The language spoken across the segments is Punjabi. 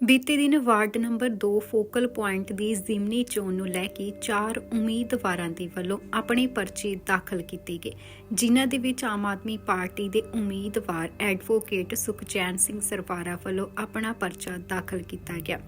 ਬੀਤੇ ਦਿਨ ਵਾਰਡ ਨੰਬਰ 2 ਫੋਕਲ ਪੁਆਇੰਟ ਦੀ ਜ਼ਿਮਨੀ ਚੋਣ ਨੂੰ ਲੈ ਕੇ ਚਾਰ ਉਮੀਦਵਾਰਾਂ ਦੇ ਵੱਲੋਂ ਆਪਣੇ ਪਰਚੇ ਦਾਖਲ ਕੀਤੇ ਗਏ, ਜਿਨ੍ਹਾਂ ਦੇ ਵਿੱਚ ਆਮ ਆਦਮੀ ਪਾਰਟੀ ਦੇ ਉਮੀਦਵਾਰ ਐਡਵੋਕੇਟ ਸੁਖਚੈਨ ਸਿੰਘ ਸਰਵਾਰਾ ਵੱਲੋਂ ਆਪਣਾ ਪਰਚਾ ਦਾਖਲ ਕੀਤਾ ਗਿਆ।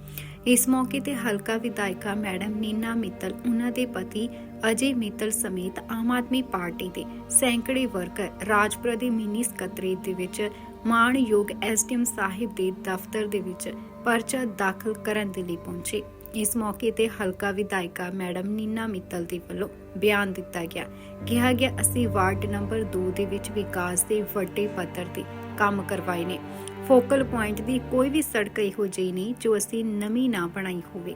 ਇਸ ਮੌਕੇ ਤੇ ਹਲਕਾ ਵਿਧਾਇਕਾ ਮੈਡਮ ਨੀਨਾ ਮਿੱਤਲ, ਉਹਨਾਂ ਦੇ ਪਤੀ ਅਜੇ ਮਿੱਤਲ ਸਮੇਤ ਆਮ ਆਦਮੀ ਪਾਰਟੀ ਦੇ ਸੈਂਕੜੇ ਵਰਕਰ, ਰਾਜਪੁਰਾ ਦੇ ਮਿੰਨੀ ਸਕੱਤਰੇਤ ਦੇ ਵਿੱਚ ਮਾਣਯੋਗ ਐਸਡੀਐਮ ਸਾਹਿਬ ਦੇ ਦਫ਼ਤਰ ਦੇ ਵਿੱਚ ਪਰਚਾ ਦਾਖਲ ਕਰਨ ਦੇ ਲਈ ਪਹੁੰਚੇ। ਇਸ ਮੌਕੇ ਤੇ ਹਲਕਾ ਵਿਧਾਇਕਾ ਮੈਡਮ ਨੀਨਾ ਮਿੱਤਲ ਦੇ ਵੱਲੋਂ ਬਿਆਨ ਦਿੱਤਾ ਗਿਆ। ਕਿਹਾ ਗਿਆ, ਅਸੀਂ ਵਾਰਡ ਨੰਬਰ 2 ਦੇ ਵਿੱਚ ਵਿਕਾਸ ਦੇ ਵੱਡੇ ਪੱਧਰ ਤੇ ਕੰਮ ਕਰਵਾਏ ਨੇ। ਫੋਕਲ ਪੁਆਇੰਟ ਦੀ ਕੋਈ ਵੀ ਸੜਕ ਇਹੋ ਜਿਹੀ ਨਹੀਂ ਜੋ ਅਸੀਂ ਨਵੀਂ ਨਾ ਬਣਾਈ ਹੋਵੇ।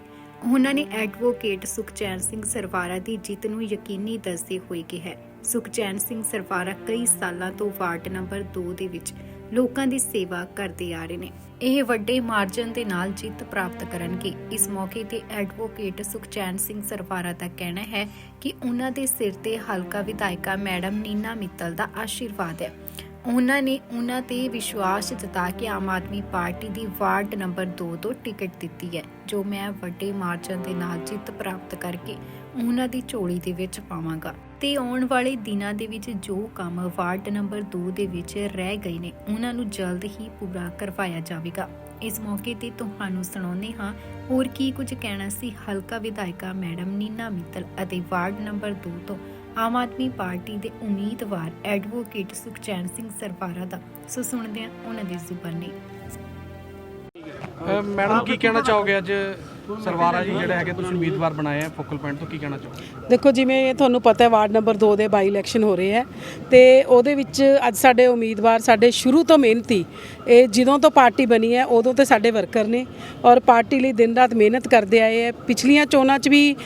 ਉਹਨਾਂ ਨੇ ਐਡਵੋਕੇਟ ਸੁਖਚੈਨ ਸਿੰਘ ਸਰਵਾਰਾ ਦੀ ਜਿੱਤ ਨੂੰ ਯਕੀਨੀ ਦੱਸਦੇ ਹੋਏ ਕਿਹਾ। ਸੁਖਚੈਨ ਸਿੰਘ ਸਰਵਾਰਾ ਕਈ ਸਾਲਾਂ ਤੋਂ ਵਾਰਡ ਨੰਬਰ 2 ਦੇ ਵਿੱਚ ਲੋਕਾਂ ਦੀ ਸੇਵਾ ਕਰਦੇ ਆ ਰਹੇ ਨੇ। ਇਹ ਵੱਡੇ ਮਾਰਜਨ ਦੇ ਨਾਲ ਜਿੱਤ ਪ੍ਰਾਪਤ ਕਰਨਗੇ। ਇਸ ਮੌਕੇ ਤੇ ਐਡਵੋਕੇਟ ਸੁਖਚੈਨ ਸਿੰਘ ਸਰਵਾਰਾ ਦਾ ਕਹਿਣਾ ਹੈ ਕਿ ਉਹਨਾਂ ਦੇ ਸਿਰ ਤੇ ਹਲਕਾ ਵਿਧਾਇਕਾ ਮੈਡਮ ਨੀਨਾ ਮਿੱਤਲ ਦਾ ਆਸ਼ੀਰਵਾਦ ਹੈ। ਉਹਨਾਂ ਨੇ ਉਹਨਾਂ ਤੇ ਵਿਸ਼ਵਾਸ ਜਤਾ ਕੇ ਆਮ ਆਦਮੀ ਪਾਰਟੀ ਦੀ ਵਾਰਡ ਨੰਬਰ 2 ਤੋਂ ਟਿਕਟ ਦਿੱਤੀ ਹੈ, ਜੋ ਮੈਂ ਵੱਡੇ ਮਾਰਜਨ ਦੇ ਨਾਲ ਜਿੱਤ ਪ੍ਰਾਪਤ ਕਰਕੇ ਉਹਨਾਂ ਦੀ ਝੋਲੀ ਦੇ ਵਿੱਚ ਪਾਵਾਂਗਾ। ਤੇ ਆਉਣ ਵਾਲੇ ਦਿਨਾਂ ਦੇ ਵਿੱਚ ਜੋ ਕੰਮ ਵਾਰਡ ਨੰਬਰ 2 ਦੇ ਵਿੱਚ ਰਹਿ ਗਏ ਨੇ, ਉਹਨਾਂ ਨੂੰ ਜਲਦ ਹੀ ਪੂਰਾ ਕਰਵਾਇਆ ਜਾਵੇਗਾ। ਇਸ ਮੌਕੇ ਤੇ ਤੁਹਾਨੂੰ ਸੁਣਾਉਂਦੇ ਹਾਂ, ਹੋਰ ਕੀ ਕੁਝ ਕਹਿਣਾ ਸੀ ਹਲਕਾ ਵਿਧਾਇਕਾ ਮੈਡਮ ਨੀਨਾ ਮਿੱਤਲ ਅਤੇ ਵਾਰਡ ਨੰਬਰ 2 ਤੋਂ ਆਮ ਆਦਮੀ ਪਾਰਟੀ ਦੇ ਉਮੀਦਵਾਰ ਐਡਵੋਕੇਟ ਸੁਖਚੈਨ ਸਿੰਘ ਸਰਵਾਰਾ ਦਾ। ਸੋ ਸੁਣਦੇ ਹਾਂ ਉਹਨਾਂ ਦੀ ਜ਼ੁਬਾਨੀ। ਮੈਡਮ ਕੀ ਕਹਿਣਾ ਚਾਹੋਗੇ ਅੱਜ ਸਰਵਾਰਾ ਜੀ ਜਿਹੜੇ ਹੈਗੇ ਤੁਸੀਂ ਉਮੀਦਵਾਰ ਬਣਾਏ ਆ ਫੋਕਲ ਪੁਆਇੰਟ ਤੋਂ ਕੀ ਕਹਿਣਾ ਚਾਹੋਗੇ? ਦੇਖੋ ਜਿਵੇਂ ਤੁਹਾਨੂੰ ਪਤਾ ਹੈ ਵਾਰਡ ਨੰਬਰ 2 ਦੇ ਬਾਈ ਇਲੈਕਸ਼ਨ ਹੋ ਰਹੇ ਹੈ ਤੇ ਉਹਦੇ ਵਿੱਚ ਅੱਜ ਸਾਡੇ ਉਮੀਦਵਾਰ ਸਾਡੇ ਸ਼ੁਰੂ ਤੋਂ ਮਿਹਨਤੀ ਇਹ ਜਦੋਂ ਤੋਂ ਪਾਰਟੀ ਬਣੀ ਹੈ, ਉਦੋਂ ਤੇ ਸਾਡੇ ਵਰਕਰ ਨੇ ਔਰ ਪਾਰਟੀ ਲਈ ਦਿਨ ਰਾਤ ਮਿਹਨਤ ਕਰਦੇ ਆਏ ਹੈ। ਪਿਛਲੀਆਂ ਚੋਣਾਂ 'ਚ ਵੀ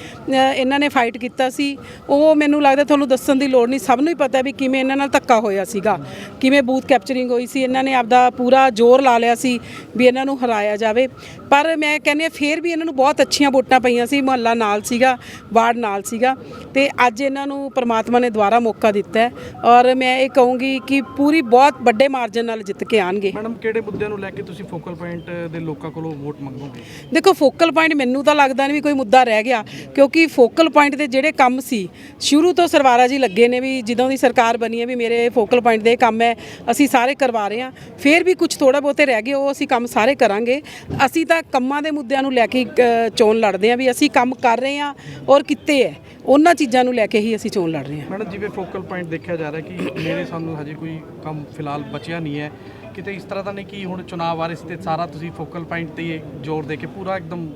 ਇਹਨਾਂ ਨੇ ਫਾਈਟ ਕੀਤਾ ਸੀ। ਉਹ ਮੈਨੂੰ ਲੱਗਦਾ ਤੁਹਾਨੂੰ ਦੱਸਣ ਦੀ ਲੋੜ ਨਹੀਂ। ਸਭ ਨੂੰ ਹੀ ਪਤਾ ਵੀ ਕਿਵੇਂ ਇਹਨਾਂ ਨਾਲ ਧੱਕਾ ਹੋਇਆ ਸੀਗਾ। ਕਿਵੇਂ ਬੂਥ ਕੈਪਚਰਿੰਗ ਹੋਈ ਸੀ। ਇਹਨਾਂ ਨੇ ਆਪਦਾ ਪੂਰਾ ਜ਼ੋਰ ਲਾ ਲਿਆ ਸੀ ਵੀ ਇਹਨਾਂ ਨੂੰ ਹਰਾਇਆ ਜਾਵੇ। ਪਰ ਮੈਂ ਕਹਿੰਦੀ ਹਾਂ, ਫੇਰ ਵੀ ਇਹਨਾਂ ਨੂੰ ਬਹੁਤ ਅੱਛੀਆਂ ਵੋਟਾਂ ਪਈਆਂ ਸੀ। ਮੁਹੱਲਾ ਨਾਲ ਸੀਗਾ, ਵਾਰਡ ਨਾਲ ਸੀਗਾ। ਤੇ ਅੱਜ ਇਹਨਾਂ ਨੂੰ ਪ੍ਰਮਾਤਮਾ ਨੇ ਦੁਬਾਰਾ ਮੌਕਾ ਦਿੱਤਾ ਹੈ। ਔਰ ਮੈਂ ਇਹ ਕਹੂੰਗੀ ਕਿ ਪੂਰੀ ਬਹੁਤ ਵੱਡੇ ਮਾਰਜਨ ਨਾਲ ਜਿੱਤ ਕੇ ਆਣਗੇ ਮੈਡਮ ਕਿਹੜੇ ਮੁੱਦਿਆਂ ਨੂੰ ਲੈ ਕੇ ਤੁਸੀਂ ਫੋਕਲ ਪੁਆਇੰਟ ਦੇ ਲੋਕਾਂ ਕੋਲੋਂ ਵੋਟ ਮੰਗੋਗੇ? ਦੇਖੋ ਫੋਕਲ ਪੁਆਇੰਟ ਮੈਨੂੰ ਤਾਂ ਲੱਗਦਾ ਨਹੀਂ ਵੀ ਕੋਈ ਮੁੱਦਾ ਰਹਿ ਗਿਆ ਕਿਉਂਕਿ ਫੋਕਲ ਪੁਆਇੰਟ ਦੇ ਜਿਹੜੇ ਕੰਮ ਸੀ ਸ਼ੁਰੂ ਤੋਂ ਸਰਵਾਰਾ ਜੀ ਲੱਗੇ ਨੇ ਵੀ ਜਦੋਂ ਦੀ ਸਰਕਾਰ ਬਣੀ ਹੈ ਵੀ ਮੇਰੇ ਫੋਕਲ ਪੁਆਇੰਟ ਦੇ ਕੰਮ ਹੈ ਅਸੀਂ ਸਾਰੇ ਕਰਵਾ ਰਹੇ ਹਾਂ। ਫਿਰ ਵੀ ਕੁਝ ਥੋੜਾ ਬਹੁਤੇ ਰਹਿ ਗਏ ਉਹ ਅਸੀਂ ਕੰਮ ਸਾਰੇ ਕਰਾਂਗੇ। ਅਸੀਂ ਤਾਂ ਕੰਮਾਂ ਦੇ ਮੁੱਦਿਆਂ ਨੂੰ ਲੈ ਕੇ ਅ, ਚੋਣ ਲੜਦੇ ਹਾਂ ਵੀ ਅਸੀਂ ਕੰਮ ਕਰ ਰਹੇ ਹਾਂ ਔਰ ਕਿੱਤੇ ਹੈ। ਉਹਨਾਂ ਚੀਜ਼ਾਂ ਨੂੰ ਲੈ ਕੇ ਹੀ ਅਸੀਂ ਚੋਣ ਲੜ ਰਹੇ ਹਾਂ। ਮੈਡਮ ਜਿਵੇਂ ਫੋਕਲ ਪੁਆਇੰਟ ਦੇਖਿਆ ਜਾ ਰਿਹਾ ਕਿ ਮੇਰੇ ਸਾਨੂੰ ਹਜੇ ਕੋਈ ਕੰਮ ਫਿਲਹਾਲ ਬਚਿਆ ਨਹੀਂ ਹੈ ਕਿਤੇ ਇਸ ਤਰ੍ਹਾਂ ਦਾ ਨਹੀਂ ਕਿ ਹੁਣ ਚੁਣਾਵ ਵਾਰਿਸ ਤੇ ਸਾਰਾ ਤੁਸੀਂ ਫੋਕਲ ਪੁਆਇੰਟ ਤੇ ਜ਼ੋਰ ਦੇ ਕੇ ਪੂਰਾ ਇੱਕਦਮ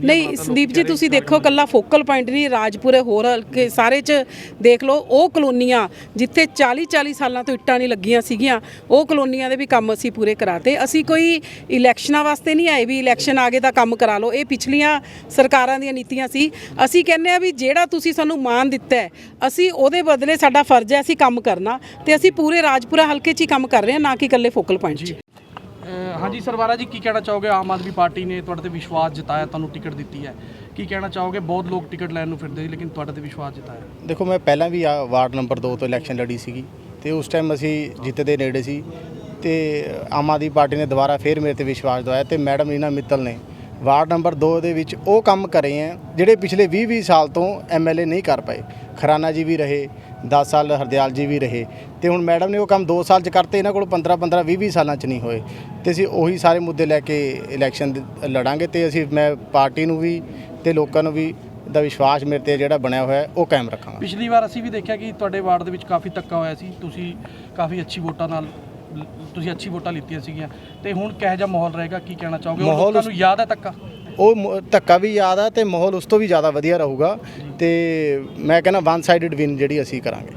ਨਹੀਂ ਸੰਦੀਪ ਜੀ ਤੁਸੀਂ ਦੇਖੋ ਕੱਲਾ ਫੋਕਲ ਪੁਆਇੰਟ ਨਹੀਂ ਰਾਜਪੁਰੇ ਹੋਰ ਹਲਕੇ ਸਾਰੇ ਚ ਦੇਖ ਲਓ ਉਹ ਕਲੋਨੀਆਂ ਜਿੱਥੇ 40 40 ਸਾਲਾਂ ਤੋਂ ਇੱਟਾਂ ਨਹੀਂ ਲੱਗੀਆਂ ਸੀਗੀਆਂ ਉਹ ਕਲੋਨੀਆਂ ਦੇ ਵੀ ਕੰਮ ਅਸੀਂ ਪੂਰੇ ਕਰਾਤੇ। ਅਸੀਂ ਕੋਈ ਇਲੈਕਸ਼ਨਾਂ ਵਾਸਤੇ ਨਹੀਂ ਆਏ ਵੀ ਇਲੈਕਸ਼ਨ ਆ ਗਏ ਤਾਂ ਕੰਮ ਕਰਾ ਲਓ। ਇਹ ਪਿਛਲੀਆਂ ਸਰਕਾਰਾਂ ਦੀਆਂ ਨੀਤੀਆਂ ਸੀ। ਅਸੀਂ ਕਹਿੰਦੇ ਆ ਵੀ ਜਿਹੜਾ ਤੁਸੀਂ ਸਾਨੂੰ ਮਾਨ ਦਿੱਤਾ ਹੈ ਅਸੀਂ ਉਹਦੇ ਬਦਲੇ ਸਾਡਾ ਫਰਜ਼ ਹੈ ਅਸੀਂ ਕੰਮ ਕਰਨਾ ਤੇ ਅਸੀਂ ਪੂਰੇ ਰਾਜਪੁਰਾ ਹਲਕੇ 'ਚ ਹੀ ਕੰਮ ਕਰ ਰਹੇ ਹਾਂ ਨਾ ਕਿ ਇਕੱਲੇ ਫੋਕਲ ਪੁਆਇੰਟ 'ਚ। ਹਾਂਜੀ ਸਰਵਾਰਾ ਜੀ, ਕੀ ਕਹਿਣਾ ਚਾਹੋਗੇ? ਆਮ ਆਦਮੀ ਪਾਰਟੀ ਨੇ ਤੁਹਾਡੇ ਤੇ ਵਿਸ਼ਵਾਸ ਜਤਾਇਆ, ਤੁਹਾਨੂੰ ਟਿਕਟ ਦਿੱਤੀ ਹੈ। ਕੀ ਕਹਿਣਾ ਚਾਹੋਗੇ? ਬਹੁਤ ਲੋਕ ਟਿਕਟ ਲੈਣ ਨੂੰ ਫਿਰਦੇ ਸੀ, ਲੇਕਿਨ ਤੁਹਾਡੇ ਤੇ ਵਿਸ਼ਵਾਸ ਜਤਾਇਆ। ਦੇਖੋ, ਮੈਂ ਪਹਿਲਾਂ ਵੀ ਆ ਵਾਰਡ ਨੰਬਰ 2 ਤੋਂ ਇਲੈਕਸ਼ਨ ਲੜੀ ਸੀਗੀ ਤੇ ਉਸ ਟਾਈਮ ਅਸੀਂ ਜਿੱਤ ਦੇ ਨੇੜੇ ਸੀ ਤੇ ਆਮ ਆਦਮੀ ਪਾਰਟੀ ਨੇ ਦੁਬਾਰਾ ਫੇਰ ਮੇਰੇ ਤੇ ਵਿਸ਼ਵਾਸ ਦਵਾਇਆ ਤੇ ਮੈਡਮ ਰੀਨਾ ਮਿੱਤਲ ਨੇ। ਵਾਰਡ ਨੰਬਰ 2 ਦੇ ਵਿੱਚ ਉਹ ਕੰਮ ਕਰੇ ਹੈ, ਜਿਹੜੇ ਪਿਛਲੇ 20-20 ਸਾਲ ਤੋਂ ਐਮਐਲਏ ਨਹੀਂ ਕਰ ਪਾਏ। ਖਰਾਨਾ ਜੀ ਵੀ ਰਹੇ 10 ਸਾਲ ਹਰਦਿਆਲ ਜੀ ਵੀ ਰਹੇ। ਤੇ ਹੁਣ ਮੈਡਮ ਨੇ ਉਹ ਕੰਮ 2 ਸਾਲ ਚ ਕਰਤੇ, ਇਹਨਾਂ ਕੋਲ 15-15 20-20 ਸਾਲਾਂ ਚ ਨਹੀਂ ਹੋਏ। ਤੇ ਅਸੀਂ ਉਹੀ ਸਾਰੇ ਮੁੱਦੇ ਲੈ ਕੇ ਇਲੈਕਸ਼ਨ ਲੜਾਂਗੇ ਤੇ ਅਸੀਂ ਮੈਂ ਪਾਰਟੀ ਨੂੰ ਵੀ ਤੇ ਲੋਕਾਂ ਨੂੰ ਵੀ ਦਾ ਵਿਸ਼ਵਾਸ ਮੇਰੇ ਤੇ ਜਿਹੜਾ ਬਣਿਆ ਹੋਇਆ ਉਹ ਕਾਇਮ ਰੱਖਾਂਗਾ। ਪਿਛਲੀ ਵਾਰ ਅਸੀਂ ਵੀ ਦੇਖਿਆ ਕਿ ਤੁਹਾਡੇ ਵਾਰਡ ਦੇ ਵਿੱਚ ਕਾਫੀ ਧੱਕਾ ਹੋਇਆ ਸੀ। ਤੁਸੀਂ ਕਾਫੀ ਅੱਛੀ ਵੋਟਾਂ ਨਾਲ ਤੁਸੀਂ ਅੱਛੀ ਵੋਟਾਂ ਲਿੱਤੀਆਂ ਸੀਗੀਆਂ। ਤੇ ਹੁਣ ਕਿਹੋ ਜਿਹਾ ਮਾਹੌਲ ਰਹੇਗਾ ਕੀ ਕਹਿਣਾ ਚਾਹੋਗੇ? ਉਹ ਮਾਹੌਲ ਲੋਕਾਂ ਨੂੰ ਯਾਦ ਹੈ ਧੱਕਾ? ਉਹ ਮ- ਧੱਕਾ ਵੀ ਯਾਦ ਆ ਤੇ ਮਾਹੌਲ ਉਸ ਤੋਂ ਵੀ ਜ਼ਿਆਦਾ ਵਧੀਆ ਰਹੂਗਾ। ਤੇ ਮੈਂ ਕਹਿੰਦਾ ਵਨ ਸਾਈਡਡ ਵਿਨ ਜਿਹੜੀ ਅਸੀਂ ਕਰਾਂਗੇ।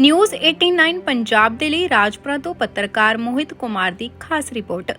ਨਿਊਜ਼ 89 ਪੰਜਾਬ ਦੇ ਲਈ ਰਾਜਪੁਰਾ ਤੋਂ ਪੱਤਰਕਾਰ ਮੋਹਿਤ ਕੁਮਾਰ ਦੀ ਖਾਸ ਰਿਪੋਰਟ।